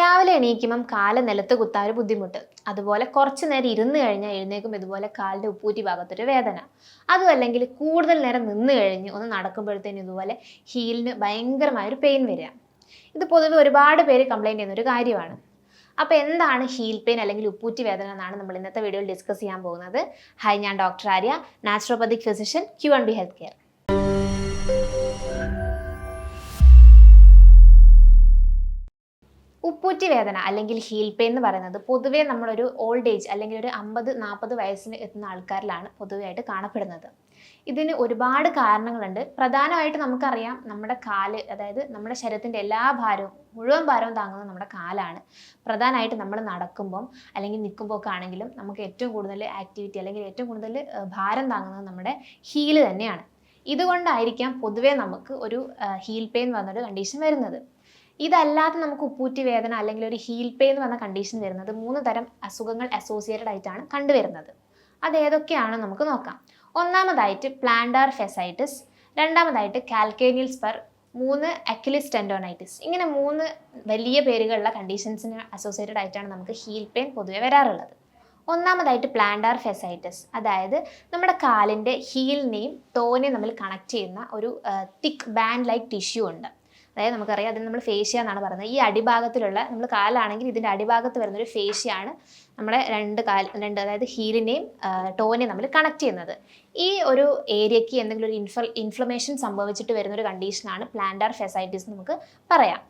രാവിലെ എണീക്കുമ്പം കാൽ നിലത്ത് കുത്താൻ ഒരു ബുദ്ധിമുട്ട്. അതുപോലെ കുറച്ച് നേരം ഇരുന്ന് കഴിഞ്ഞാൽ എഴുന്നേക്കും ഇതുപോലെ കാലിന്റെ ഉപ്പൂറ്റി ഭാഗത്തൊരു വേദന. അതും അല്ലെങ്കിൽ കൂടുതൽ നേരം നിന്ന് കഴിഞ്ഞ് ഒന്ന് നടക്കുമ്പോഴത്തേനും ഇതുപോലെ ഹീലിന് ഭയങ്കരമായൊരു പെയിൻ വരിക. ഇത് പൊതുവെ ഒരുപാട് പേര് കംപ്ലൈന്റ് ചെയ്യുന്ന ഒരു കാര്യമാണ്. അപ്പോൾ എന്താണ് ഹീൽ പെയിൻ അല്ലെങ്കിൽ ഉപ്പൂറ്റി വേദന എന്നാണ് നമ്മൾ ഇന്നത്തെ വീഡിയോയിൽ ഡിസ്കസ് ചെയ്യാൻ പോകുന്നത്. ഹൈ ഞാൻ doctor Arya naturopathic physician Q and B health care ഉപ്പൂറ്റി വേദന അല്ലെങ്കിൽ ഹീൽ പെയിൻ എന്ന് പറയുന്നത് പൊതുവേ നമ്മളൊരു ഓൾഡ് ഏജ് അല്ലെങ്കിൽ ഒരു അമ്പത് നാൽപ്പത് വയസ്സിന് എത്തുന്ന ആൾക്കാരിലാണ് പൊതുവെയായിട്ട് കാണപ്പെടുന്നത്. ഇതിന് ഒരുപാട് കാരണങ്ങളുണ്ട്. പ്രധാനമായിട്ട് നമുക്കറിയാം നമ്മുടെ കാൽ അതായത് നമ്മുടെ ശരീരത്തിന്റെ എല്ലാ ഭാരവും മുഴുവൻ ഭാരവും താങ്ങുന്നത് നമ്മുടെ കാലാണ്. പ്രധാനമായിട്ട് നമ്മൾ നടക്കുമ്പം അല്ലെങ്കിൽ നിൽക്കുമ്പോൾ ഒക്കെ ആണെങ്കിലും നമുക്ക് ഏറ്റവും കൂടുതൽ ആക്ടിവിറ്റി അല്ലെങ്കിൽ ഏറ്റവും കൂടുതൽ ഭാരം താങ്ങുന്നത് നമ്മുടെ ഹീൽ തന്നെയാണ്. ഇതുകൊണ്ടായിരിക്കാം പൊതുവേ നമുക്ക് ഒരു ഹീൽ പെയിൻ വന്നൊരു കണ്ടീഷൻ വരുന്നത്. ഇതല്ലാതെ നമുക്ക് ഉപ്പൂറ്റി വേദന അല്ലെങ്കിൽ ഒരു ഹീൽ പെയിൻ പറഞ്ഞ കണ്ടീഷൻ വരുന്നത് മൂന്ന് തരം അസുഖങ്ങൾ അസോസിയേറ്റഡ് ആയിട്ടാണ് കണ്ടുവരുന്നത്. അത് ഏതൊക്കെയാണ് നമുക്ക് നോക്കാം. ഒന്നാമതായിട്ട് പ്ലാന്റാർ ഫെസൈറ്റിസ് രണ്ടാമതായിട്ട് കാൽക്കേനിയൽ സ്പർ മൂന്ന് അക്കിലിസ് ടെൻഡോണൈറ്റിസ് ഇങ്ങനെ മൂന്ന് വലിയ പേരുകളുള്ള കണ്ടീഷൻസിന് അസോസിയേറ്റഡ് ആയിട്ടാണ് നമുക്ക് ഹീൽ പെയിൻ പൊതുവെ വരാറുള്ളത്. ഒന്നാമതായിട്ട് പ്ലാന്റാർ ഫെസൈറ്റിസ് അതായത് നമ്മുടെ കാലിന്റെ ഹീലിനെയും ടോനെയും നമ്മൾ കണക്ട് ചെയ്യുന്ന ഒരു തിക്ക് ബാൻഡ് ലൈക്ക് ടിഷ്യൂ ഉണ്ട്. അതായത് നമുക്കറിയാം അതിന് നമ്മൾ ഫേഷ്യ എന്നാണ് പറയുന്നത്. ഈ അടിഭാഗത്തിലുള്ള നമ്മൾ കാലാണെങ്കിൽ ഇതിന്റെ അടിഭാഗത്ത് വരുന്ന ഒരു ഫേഷ്യാണ് നമ്മുടെ രണ്ട് കാൽ രണ്ട് അതായത് ഹീലിനെയും ടോനെയും നമ്മൾ കണക്ട് ചെയ്യുന്നത്. ഈ ഒരു ഏരിയയ്ക്ക് എന്തെങ്കിലും ഒരു ഇൻഫ ഇൻഫ്ലമേഷൻ സംഭവിച്ചിട്ട് വരുന്ന ഒരു കണ്ടീഷനാണ് പ്ലാന്റാർ ഫെസൈറ്റിസ് നമുക്ക് പറയാം.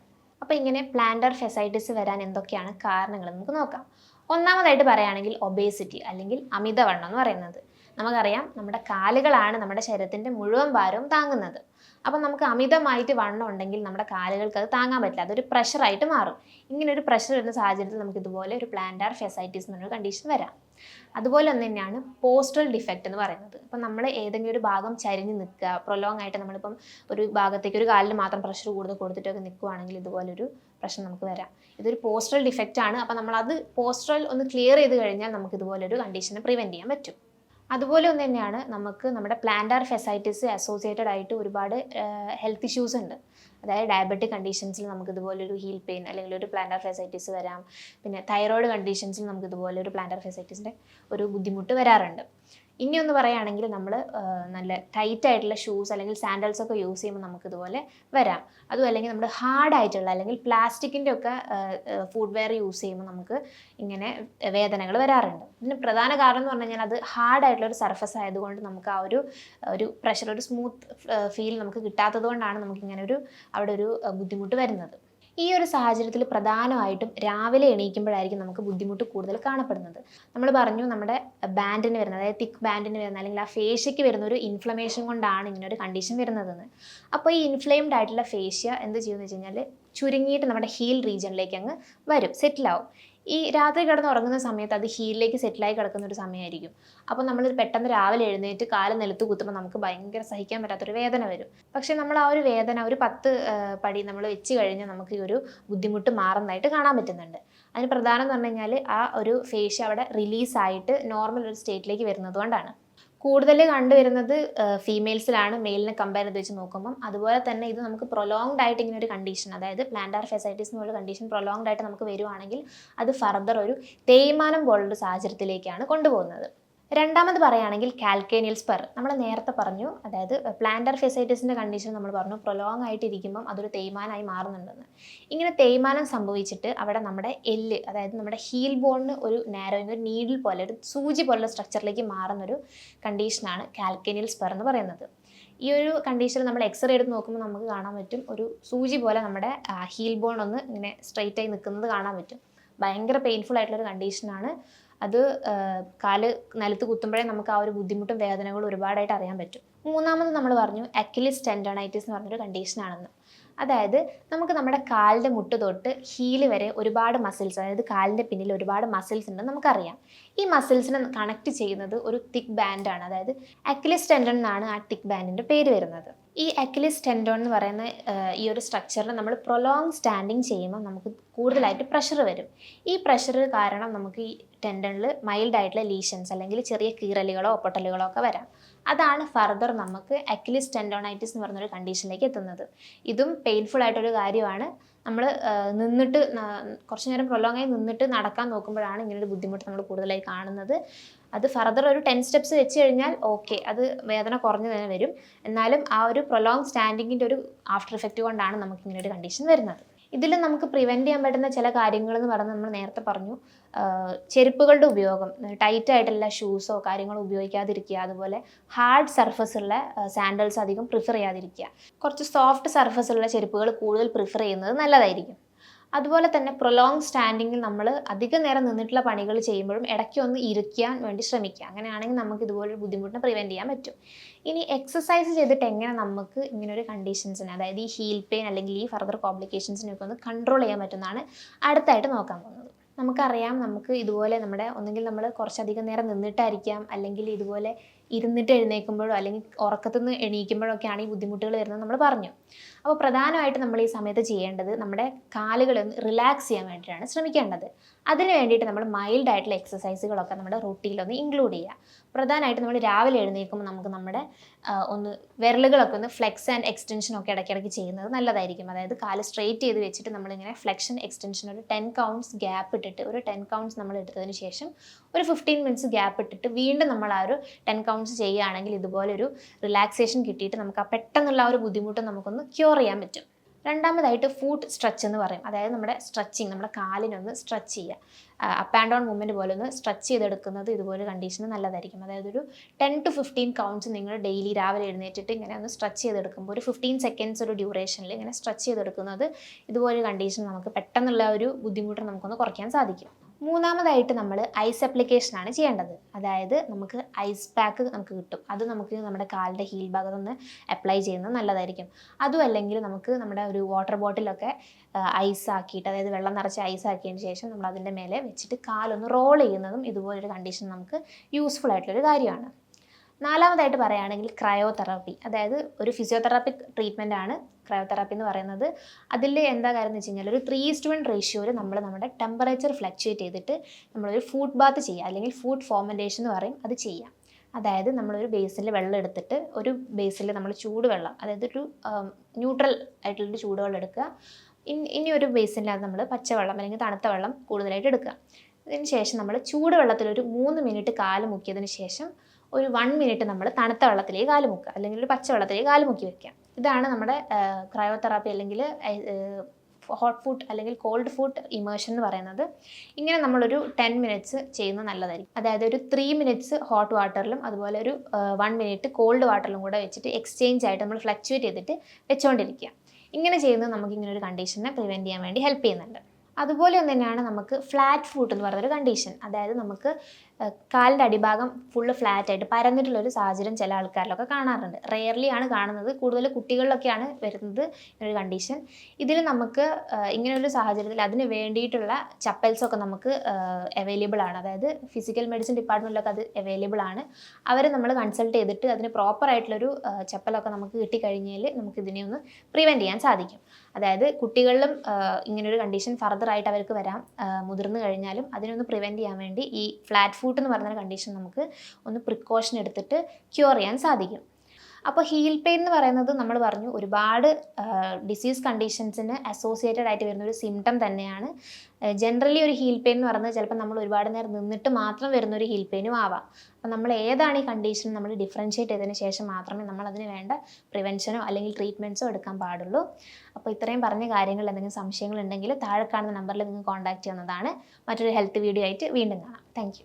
അപ്പോൾ ഇങ്ങനെ പ്ലാന്റാർ ഫെസൈറ്റിസ് വരാൻ എന്തൊക്കെയാണ് കാരണങ്ങൾ നമുക്ക് നോക്കാം. ഒന്നാമതായിട്ട് പറയുകയാണെങ്കിൽ ഒബേസിറ്റി അല്ലെങ്കിൽ അമിതവണ്ണം എന്ന് പറയുന്നത്. നമുക്കറിയാം നമ്മുടെ കാലുകളാണ് നമ്മുടെ ശരീരത്തിന്റെ മുഴുവൻ ഭാരവും താങ്ങുന്നത്. അപ്പം നമുക്ക് അമിതമായിട്ട് വണ്ണം ഉണ്ടെങ്കിൽ നമ്മുടെ കാലുകൾക്ക് അത് താങ്ങാൻ പറ്റില്ല. അതൊരു പ്രഷറായിട്ട് മാറും. ഇങ്ങനെ ഒരു പ്രഷർ വരുന്ന സാഹചര്യത്തിൽ നമുക്ക് ഇതുപോലെ ഒരു പ്ലാന്റാർ ഫെസൈറ്റീസ് എന്നൊരു കണ്ടീഷൻ വരാം. അതുപോലെ ഒന്ന് തന്നെയാണ് പോസ്റ്റൽ ഡിഫക്റ്റ് എന്ന് പറയുന്നത്. അപ്പം നമ്മൾ ഏതെങ്കിലും ഒരു ഭാഗം ചരിഞ്ഞ് നിൽക്കുക പ്രൊലോങ് ആയിട്ട് നമ്മളിപ്പം ഒരു ഭാഗത്തേക്ക് ഒരു കാലിന് മാത്രം പ്രഷർ കൂടുതൽ കൊടുത്തിട്ടൊക്കെ നിൽക്കുവാണെങ്കിൽ ഇതുപോലൊരു പ്രശ്നം നമുക്ക് വരാം. ഇതൊരു പോസ്റ്റൽ ഡിഫക്റ്റ് ആണ്. അപ്പം നമ്മളത് പോസ്റ്റൽ ഒന്ന് ക്ലിയർ ചെയ്ത് കഴിഞ്ഞാൽ നമുക്ക് ഇതുപോലൊരു കണ്ടീഷനെ പ്രിവെന്റ് ചെയ്യാൻ പറ്റും. അതുപോലെ ഒന്ന് തന്നെയാണ് നമുക്ക് നമ്മുടെ പ്ലാന്റാർ ഫെസൈറ്റിസ് അസോസിയേറ്റഡ് ആയിട്ട് ഒരുപാട് ഹെൽത്ത് ഇഷ്യൂസ് ഉണ്ട്. അതായത് ഡയബറ്റിക് കണ്ടീഷൻസിൽ നമുക്ക് ഇതുപോലെ ഒരു ഹീൽ പെയിൻ അല്ലെങ്കിൽ ഒരു പ്ലാന്റാർ ഫെസൈറ്റിസ് വരാം. പിന്നെ തൈറോയ്ഡ് കണ്ടീഷൻസിൽ നമുക്ക് ഇതുപോലെ ഒരു പ്ലാന്റാർ ഫെസൈറ്റിസിന്റെ ഒരു ബുദ്ധിമുട്ട് വരാറുണ്ട്. ഇനി ഒന്ന് പറയുകയാണെങ്കിൽ നമ്മൾ നല്ല ടൈറ്റ് ആയിട്ടുള്ള ഷൂസ് അല്ലെങ്കിൽ സാൻഡൽസ് ഒക്കെ യൂസ് ചെയ്യുമ്പോൾ നമുക്ക് ഇതുപോലെ വരാം. അതും അല്ലെങ്കിൽ നമ്മൾ ഹാർഡ് ആയിട്ടുള്ള അല്ലെങ്കിൽ പ്ലാസ്റ്റിക്കിന്റെ ഒക്കെ ഫുഡ് വെയർ യൂസ് ചെയ്യുമ്പോൾ നമുക്ക് ഇങ്ങനെ വേദനകൾ വരാറുണ്ട്. ഇതിന് പ്രധാന കാരണം എന്ന് പറഞ്ഞു കഴിഞ്ഞാൽ അത് ഹാർഡ് ആയിട്ടുള്ള ഒരു സർഫസ് ആയതുകൊണ്ട് നമുക്ക് ആ ഒരു ഒരു പ്രഷർ ഒരു സ്മൂത്ത് ഫീൽ നമുക്ക് കിട്ടാത്തത് കൊണ്ടാണ് നമുക്ക് ഇങ്ങനെ ഒരു അവിടെ ഒരു ബുദ്ധിമുട്ട് വരുന്നത്. ഈ ഒരു സാഹചര്യത്തിൽ പ്രധാനമായിട്ടും രാവിലെ എണീക്കുമ്പോഴായിരിക്കും നമുക്ക് ബുദ്ധിമുട്ട് കൂടുതൽ കാണപ്പെടുന്നത്. നമ്മൾ പറഞ്ഞു നമ്മുടെ ബാൻഡിന് വരുന്നത് അതായത് തിക്ക് ബാൻഡിന് വരുന്ന അല്ലെങ്കിൽ ആ ഫേഷ്യയ്ക്ക് വരുന്ന ഒരു ഇൻഫ്ലമേഷൻ കൊണ്ടാണ് ഇങ്ങനെ ഒരു കണ്ടീഷൻ വരുന്നതെന്ന്. അപ്പോൾ ഈ ഇൻഫ്ലെയിംഡ് ആയിട്ടുള്ള ഫേഷ്യ എന്ത് ചെയ്യുമെന്ന് വെച്ച് കഴിഞ്ഞാൽ ചുരുങ്ങിയിട്ട് നമ്മുടെ ഹീൽ റീജിയനിലേക്ക് അങ്ങ് വരും സെറ്റിലാവും ഈ രാത്രി കിടന്ന് ഉറങ്ങുന്ന സമയത്ത് അത് ഹീലിലേക്ക് സെറ്റിലായി കിടക്കുന്ന ഒരു സമയമായിരിക്കും. അപ്പോൾ നമ്മൾ പെട്ടെന്ന് രാവിലെ എഴുന്നേറ്റ് കാൽ നിലത്ത് കുത്തുമ്പോൾ നമുക്ക് ഭയങ്കര സഹിക്കാൻ പറ്റാത്തൊരു വേദന വരും. പക്ഷേ നമ്മൾ ആ ഒരു വേദന ഒരു പത്ത് പടി നമ്മൾ വെച്ച് കഴിഞ്ഞാൽ നമുക്ക് ഈ ഒരു ബുദ്ധിമുട്ട് മാറുന്നതായിട്ട് കാണാൻ പറ്റുന്നുണ്ട്. അതിന് പ്രധാനം എന്ന് പറഞ്ഞു കഴിഞ്ഞാൽ ആ ഒരു ഫേഷ്യ അവിടെ റിലീസായിട്ട് നോർമൽ ഒരു സ്റ്റേറ്റിലേക്ക് വരുന്നത് കൊണ്ടാണ്. കൂടുതൽ കണ്ടുവരുന്നത് ഫീമെയിൽസിലാണ് മെയിലിനെ കമ്പയർ ചെയ്ത് വെച്ച് നോക്കുമ്പം അതുപോലെ തന്നെ ഇത് നമുക്ക് പ്രൊലോങ്ഡ് ആയിട്ട് ഇങ്ങനെ ഒരു കണ്ടീഷൻ അതായത് പ്ലാന്റാർ ഫെസൈറ്റിസ് എന്നുള്ള കണ്ടീഷൻ പ്രൊലോങ്ഡ് ആയിട്ട് നമുക്ക് വരുവാണെങ്കിൽ അത് ഫർദർ ഒരു തേയ്മാനം പോലുള്ളൊരു സാഹചര്യത്തിലേക്കാണ് കൊണ്ടുപോകുന്നത്. രണ്ടാമത് പറയുകയാണെങ്കിൽ കാൽക്കേനിയൽ സ്പർ. നമ്മൾ നേരത്തെ പറഞ്ഞു അതായത് പ്ലാന്റർ ഫെസൈറ്റിസിന്റെ കണ്ടീഷൻ നമ്മൾ പറഞ്ഞു പ്രൊലോങ് ആയിട്ട് ഇരിക്കുമ്പം അതൊരു തേയ്മാനായി മാറുന്നുണ്ടെന്ന്. ഇങ്ങനെ തേയ്മാനം സംഭവിച്ചിട്ട് അവിടെ നമ്മുടെ എല്ല് അതായത് നമ്മുടെ ഹീൽ ബോണിന് ഒരു നാരോയിങ് ഒരു നീഡിൽ പോലെ ഒരു സൂചി പോലുള്ള സ്ട്രക്ചറിലേക്ക് മാറുന്നൊരു കണ്ടീഷനാണ് കാൽക്കേനിയൽ സ്പർ എന്ന് പറയുന്നത്. ഈ ഒരു കണ്ടീഷനിൽ നമ്മൾ എക്സ്റേ എടുത്ത് നോക്കുമ്പോൾ നമുക്ക് കാണാൻ പറ്റും ഒരു സൂചി പോലെ നമ്മുടെ ഹീൽ ബോൺ ഒന്ന് ഇങ്ങനെ സ്ട്രെയിറ്റ് ആയി നിൽക്കുന്നത് കാണാൻ പറ്റും. ഭയങ്കര പെയിൻഫുൾ ആയിട്ടുള്ള ഒരു കണ്ടീഷനാണ് അത് കാൽ നിലത്ത് കുത്തുമ്പോഴേ നമുക്ക് ആ ഒരു ബുദ്ധിമുട്ടും വേദനകളും ഒരുപാടായിട്ട് അറിയാൻ പറ്റും. മൂന്നാമത് നമ്മൾ പറഞ്ഞു അക്കിലിസ് ടെൻഡോണൈറ്റിസ് എന്ന് പറഞ്ഞൊരു കണ്ടീഷനാണെന്ന് അതായത് നമുക്ക് നമ്മുടെ കാലിന്റെ മുട്ട് തൊട്ട് ഹീൽ വരെ ഒരുപാട് മസിൽസ് അതായത് കാലിന്റെ പിന്നിൽ ഒരുപാട് മസിൽസ് ഉണ്ടെന്ന് നമുക്കറിയാം. ഈ മസിൽസിനെ കണക്ട് ചെയ്യുന്നത് ഒരു തിക്ക് ബാൻഡാണ് അതായത് അക്കിലിസ് ടെൻഡൺ എന്നാണ് ആ തിക്ക് ബാൻഡിന്റെ പേര് വരുന്നത്. ഈ അക്കിലിസ് ടെൻഡോൺ എന്ന് പറയുന്ന ഈ ഒരു സ്ട്രക്ചറിനെ നമ്മൾ പ്രൊലോങ് സ്റ്റാൻഡിങ് ചെയ്യുമ്പോൾ നമുക്ക് കൂടുതലായിട്ട് പ്രഷർ വരും. ഈ പ്രഷർ കാരണം നമുക്ക് ഈ ടെൻഡനിൽ മൈൽഡ് ആയിട്ടുള്ള ലീഷൻസ് അല്ലെങ്കിൽ ചെറിയ കീറലുകളോ പൊട്ടലുകളോ ഒക്കെ വരാം. അതാണ് ഫർദർ നമുക്ക് അക്ലിസ് ടെൻഡോണൈറ്റിസ് എന്ന് പറഞ്ഞൊരു കണ്ടീഷനിലേക്ക് എത്തുന്നത്. ഇതും പെയിൻഫുൾ ആയിട്ടൊരു കാര്യമാണ്. നമ്മൾ നിന്നിട്ട് കുറച്ച് നേരം പ്രൊലോങ് ആയി നിന്നിട്ട് നടക്കാൻ നോക്കുമ്പോഴാണ് ഇങ്ങനൊരു ബുദ്ധിമുട്ട് നമ്മൾ കൂടുതലായി കാണുന്നത്. അത് ഫർദർ ഒരു ടെൻ സ്റ്റെപ്സ് വെച്ച് കഴിഞ്ഞാൽ ഓക്കെ അത് വേദന കുറഞ്ഞു തന്നെ വരും. എന്നാലും ആ ഒരു പ്രൊലോങ് സ്റ്റാൻഡിങ്ങിന്റെ ഒരു ആഫ്റ്റർ ഇഫക്റ്റ് കൊണ്ടാണ് നമുക്ക് ഇങ്ങനെ ഒരു കണ്ടീഷൻ വരുന്നത്. ഇതിൽ നമുക്ക് പ്രിവെന്റ് ചെയ്യാൻ പറ്റുന്ന ചില കാര്യങ്ങൾ എന്ന് പറഞ്ഞാൽ നമ്മൾ നേരത്തെ പറഞ്ഞു. ചെരുപ്പുകളുടെ ഉപയോഗം ടൈറ്റ് ആയിട്ടുള്ള ഷൂസോ കാര്യങ്ങളോ ഉപയോഗിക്കാതിരിക്കുക. അതുപോലെ ഹാർഡ് സർഫസ് ഉള്ള സാൻഡൽസ് അധികം പ്രിഫർ ചെയ്യാതിരിക്കുക. കുറച്ച് സോഫ്റ്റ് സർഫസ് ഉള്ള ചെരുപ്പുകൾ കൂടുതൽ പ്രിഫർ ചെയ്യുന്നത് നല്ലതായിരിക്കും. അതുപോലെ തന്നെ പ്രൊലോങ് സ്റ്റാൻഡിങ്ങിൽ നമ്മൾ അധിക നേരം നിന്നിട്ടുള്ള പണികൾ ചെയ്യുമ്പോഴും ഇടയ്ക്ക് ഒന്ന് ഇരിക്കാൻ വേണ്ടി ശ്രമിക്കുക. അങ്ങനെയാണെങ്കിൽ നമുക്ക് ഇതുപോലൊരു ബുദ്ധിമുട്ടിനെ പ്രിവെന്റ് ചെയ്യാൻ പറ്റും. ഇനി എക്സസൈസ് ചെയ്തിട്ട് എങ്ങനെ നമുക്ക് ഇങ്ങനൊരു കണ്ടീഷൻസിന് അതായത് ഈ ഹീൽ പെയിൻ അല്ലെങ്കിൽ ഈ ഫർദർ കോംപ്ലിക്കേഷൻസിനൊക്കെ ഒന്ന് കൺട്രോൾ ചെയ്യാൻ പറ്റുന്നതാണ് അടുത്തായിട്ട് നോക്കാൻ പോകുന്നത്. നമുക്കറിയാം നമുക്ക് ഇതുപോലെ നമ്മുടെ ഒന്നെങ്കിൽ നമ്മൾ കുറച്ചധികം നേരം നിന്നിട്ടായിരിക്കാം അല്ലെങ്കിൽ ഇതുപോലെ ഇരുന്നിട്ട് എഴുന്നേൽക്കുമ്പോഴോ അല്ലെങ്കിൽ ഉറക്കത്തുനിന്ന് എണീക്കുമ്പോഴോ എണീക്കുമ്പോഴൊക്കെയാണ് ഈ ബുദ്ധിമുട്ടുകൾ വരുന്നത് നമ്മൾ പറഞ്ഞു. അപ്പോൾ പ്രധാനമായിട്ട് നമ്മൾ ഈ സമയത്ത് ചെയ്യേണ്ടത് നമ്മുടെ കാലുകളൊന്ന് റിലാക്സ് ചെയ്യാൻ വേണ്ടിയിട്ടാണ് ശ്രമിക്കേണ്ടത്. അതിന് വേണ്ടിയിട്ട് നമ്മൾ മൈൽഡ് ആയിട്ടുള്ള എക്സസൈസുകളൊക്കെ നമ്മുടെ റൂട്ടീനിലൊന്ന് ഇൻക്ലൂഡ് ചെയ്യുക. പ്രധാനമായിട്ട് നമ്മൾ രാവിലെ എഴുന്നേൽക്കുമ്പോൾ നമുക്ക് നമ്മുടെ ഒന്ന് വിരലുകളൊക്കെ ഒന്ന് ഫ്ലെക്സ് ആൻഡ് എക്സ്റ്റൻഷൻ ഒക്കെ ഇടയ്ക്കിടയ്ക്ക് ചെയ്യുന്നത് നല്ലതായിരിക്കും. അതായത് കാൽ സ്ട്രെയിറ്റ് ചെയ്ത് വെച്ചിട്ട് നമ്മളിങ്ങനെ ഫ്ലെക്ഷൻ എക്സ്റ്റൻഷൻ ഒരു ടെൻ കൗണ്ട്സ് ഗ്യാപ്പ് ഇട്ടിട്ട് ഒരു ടെൻ കൗണ്ട്സ് നമ്മൾ എടുത്തതിന് ശേഷം ഒരു ഫിഫ്റ്റീൻ മിനിറ്റ്സ് ഗ്യാപ്പ് ഇട്ടിട്ട് വീണ്ടും നമ്മൾ ആ ഒരു ടെൻ കൗണ്ട്സ് ചെയ്യുകയാണെങ്കിൽ ഇതുപോലൊരു റിലാക്സേഷൻ കിട്ടിയിട്ട് നമുക്ക് ആ പെട്ടെന്നുള്ള ആ ഒരു ബുദ്ധിമുട്ട് നമുക്കൊന്ന് ക്യൂർ ചെയ്യാൻ പറ്റും. രണ്ടാമതായിട്ട് ഫൂട്ട് സ്ട്രെച്ച് എന്ന് പറയും. അതായത് നമ്മുടെ സ്ട്രെച്ചിങ് നമ്മുടെ കാലിനൊന്ന് സ്ട്രെച്ച് ചെയ്യുക. അപ്പ് ആൻഡ് ഡൗൺ മൂവ്മെന്റ് പോലെ ഒന്ന് സ്ട്രെച്ച് ചെയ്തെടുക്കുന്നത് ഇതുപോലെ കണ്ടീഷന് നല്ലതായിരിക്കും. അതായത് ഒരു ടെൻ ടു ഫിഫ്റ്റീൻ കൗണ്ട്സ് നിങ്ങൾ ഡെയിലി രാവിലെ എഴുന്നേറ്റിട്ട് ഇങ്ങനെ ഒന്ന് സ്ട്രെച്ച് ചെയ്തെടുക്കുമ്പോൾ ഒരു ഫിഫ്റ്റീൻ സെക്കൻഡ്സ് ഒരു ഡ്യൂറേഷനിൽ ഇങ്ങനെ സ്ട്രെച്ച് ചെയ്തെടുക്കുന്നത് ഇതുപോലെ കണ്ടീഷൻ നമുക്ക് പെട്ടെന്നുള്ള ഒരു ബുദ്ധിമുട്ട് നമുക്കൊന്ന് കുറയ്ക്കാൻ സാധിക്കും. മൂന്നാമതായിട്ട് നമ്മൾ ഐസ് അപ്ലിക്കേഷൻ ആണ് ചെയ്യേണ്ടത്. അതായത് നമുക്ക് ഐസ് പാക്ക് നമുക്ക് കിട്ടും. അത് നമുക്ക് നമ്മുടെ കാലിന്റെ ഹീൽ ഭാഗത്ത് നിന്ന് അപ്ലൈ ചെയ്യുന്നത് നല്ലതായിരിക്കും. അതും അല്ലെങ്കിൽ നമുക്ക് നമ്മുടെ ഒരു വാട്ടർ ബോട്ടിലൊക്കെ ഐസ് ആക്കിയിട്ട് അതായത് വെള്ളം നിറച്ച് ഐസ് ആക്കിയതിന് ശേഷം നമ്മൾ അതിന്റെ മേലെ വെച്ചിട്ട് കാലൊന്ന് റോൾ ചെയ്യുന്നതും ഇതുപോലൊരു കണ്ടീഷൻ നമുക്ക് യൂസ്ഫുൾ ആയിട്ടുള്ളൊരു കാര്യമാണ്. നാലാമതായിട്ട് പറയുകയാണെങ്കിൽ ക്രയോതെറാപ്പി അതായത് ഒരു ഫിസിയോതെറാപ്പി ട്രീറ്റ്മെന്റ് ആണ് ക്രയോതെറാപ്പി എന്ന് പറയുന്നത്. അതിൽ എന്താ കാര്യം എന്ന് വെച്ച് കഴിഞ്ഞാൽ ഒരു ത്രീ ഇസ്റ്റ് വൺ റേഷ്യോയിൽ നമ്മൾ നമ്മുടെ ടെമ്പറേച്ചർ ഫ്ലക്ച്വേറ്റ് ചെയ്തിട്ട് നമ്മളൊരു ഫുഡ് ബാത്ത് ചെയ്യുക അല്ലെങ്കിൽ ഫുഡ് ഫോമന്റേഷൻ എന്ന് പറയും അത് ചെയ്യാം അതായത് നമ്മളൊരു ബേസിൽ വെള്ളം എടുത്തിട്ട് ഒരു ബേസിൽ നമ്മൾ ചൂടുവെള്ളം അതായത് ഒരു ന്യൂട്രൽ ആയിട്ടുള്ളൊരു ചൂടുവെള്ളം എടുക്കുക. ഇനി ഒരു ബേസിനകത്ത് നമ്മൾ പച്ചവെള്ളം അല്ലെങ്കിൽ തണുത്ത വെള്ളം കൂടുതലായിട്ട് എടുക്കുക. അതിന് ശേഷം നമ്മൾ ചൂടുവെള്ളത്തിൽ ഒരു മൂന്ന് മിനിറ്റ് കാൽ മുക്കിയതിന് ശേഷം ഒരു വൺ മിനിറ്റ് നമ്മൾ തണുത്ത വെള്ളത്തിലേക്ക് കാൽ മുക്കുക. അല്ലെങ്കിൽ ഒരു പച്ച പച്ചവെള്ളത്തിലേക്ക് കാൽ മുക്കി വെക്കുക. ഇതാണ് നമ്മുടെ ക്രയോതെറാപ്പി അല്ലെങ്കിൽ ഹോട്ട് ഫുഡ് അല്ലെങ്കിൽ കോൾഡ് ഫുഡ് ഇമേഷൻ എന്ന് പറയുന്നത്. ഇങ്ങനെ നമ്മളൊരു ടെൻ മിനിറ്റ്സ് ചെയ്യുന്നത് നല്ലതായിരിക്കും. അതായത് ഒരു ത്രീ മിനിറ്റ്സ് ഹോട്ട് വാട്ടറിലും അതുപോലെ ഒരു വൺ മിനിറ്റ് കോൾഡ് വാട്ടറിലും കൂടെ വെച്ചിട്ട് എക്സ്ചേഞ്ച് ആയിട്ട് നമ്മൾ ഫ്ലക്ച്വേറ്റ് ചെയ്തിട്ട് വെച്ചുകൊണ്ടിരിക്കുക ഇങ്ങനെ ചെയ്യുന്നത് നമുക്ക് ഇങ്ങനെ ഒരു കണ്ടീഷനെ പ്രിവെന്റ് ചെയ്യാൻ വേണ്ടി ഹെൽപ്പ് ചെയ്യുന്നുണ്ട്. അതുപോലെ തന്നെയാണ് നമുക്ക് ഫ്ലാറ്റ് ഫുഡ് എന്ന് പറയുന്നൊരു കണ്ടീഷൻ അതായത് നമുക്ക് കാലിന്റെ അടിഭാഗം ഫുള്ള് പരന്നിട്ടുള്ള ഒരു സാഹചര്യം ചില ആൾക്കാരിലൊക്കെ കാണാറുണ്ട്. റെയർലി ആണ് കാണുന്നത്. കൂടുതൽ കുട്ടികളിലൊക്കെയാണ് വരുന്നത് ഒരു കണ്ടീഷൻ ഇതിൽ നമുക്ക് ഇങ്ങനെയൊരു സാഹചര്യത്തിൽ അതിന് വേണ്ടിയിട്ടുള്ള ചപ്പൽസൊക്കെ നമുക്ക് അവൈലബിൾ ആണ്. അതായത് ഫിസിക്കൽ മെഡിസിൻ ഡിപ്പാർട്ട്മെന്റിലൊക്കെ അത് അവൈലബിൾ ആണ്. അവരെ നമ്മൾ കൺസൾട്ട് ചെയ്തിട്ട് അതിന് പ്രോപ്പർ ആയിട്ടുള്ളൊരു ചപ്പലൊക്കെ നമുക്ക് കിട്ടിക്കഴിഞ്ഞാൽ നമുക്ക് ഇതിനെ ഒന്ന് പ്രിവെന്റ് ചെയ്യാൻ സാധിക്കും. അതായത് കുട്ടികളിലും ഇങ്ങനൊരു കണ്ടീഷൻ ഫർദർ ആയിട്ട് അവർക്ക് വരാം. മുതിർന്നു കഴിഞ്ഞാലും അതിനൊന്ന് പ്രിവെന്റ് ചെയ്യാൻ വേണ്ടി ഈ ഫ്ലാറ്റ് ഫൂട്ട് എന്ന് പറയുന്ന കണ്ടീഷൻ നമുക്ക് ഒന്ന് പ്രിക്കോഷൻ എടുത്തിട്ട് ക്യൂർ ചെയ്യാൻ സാധിക്കും. അപ്പോൾ ഹീൽ പെയിൻ എന്ന് പറയുന്നത് നമ്മൾ പറഞ്ഞു ഒരുപാട് ഡിസീസ് കണ്ടീഷൻസിന് അസോസിയേറ്റഡ് ആയിട്ട് വരുന്ന ഒരു സിംറ്റം തന്നെയാണ്. ജനറലി ഒരു ഹീൽ പെയിൻ എന്ന് പറയുന്നത് ചിലപ്പോൾ നമ്മൾ ഒരുപാട് നേരം നിന്നിട്ട് മാത്രം വരുന്ന ഒരു ഹീൽ പെയിനും ആവാം. അപ്പം നമ്മൾ ഏതാണ് ഈ കണ്ടീഷൻ നമ്മൾ ഡിഫറൻഷ്യേറ്റ് ചെയ്തതിന് ശേഷം മാത്രമേ നമ്മൾ അതിന് വേണ്ട പ്രിവെൻഷനോ അല്ലെങ്കിൽ ട്രീറ്റ്മെന്റ്സോ എടുക്കാൻ പാടുള്ളൂ. അപ്പോൾ ഇത്രയും പറഞ്ഞ കാര്യങ്ങൾ എന്തെങ്കിലും സംശയങ്ങൾ ഉണ്ടെങ്കിൽ താഴെ കാണുന്ന നമ്പറിൽ നിങ്ങൾ കോൺടാക്റ്റ് ചെയ്യുന്നതാണ്. മറ്റൊരു ഹെൽത്ത് വീഡിയോ ആയിട്ട് വീണ്ടും കാണാം. താങ്ക്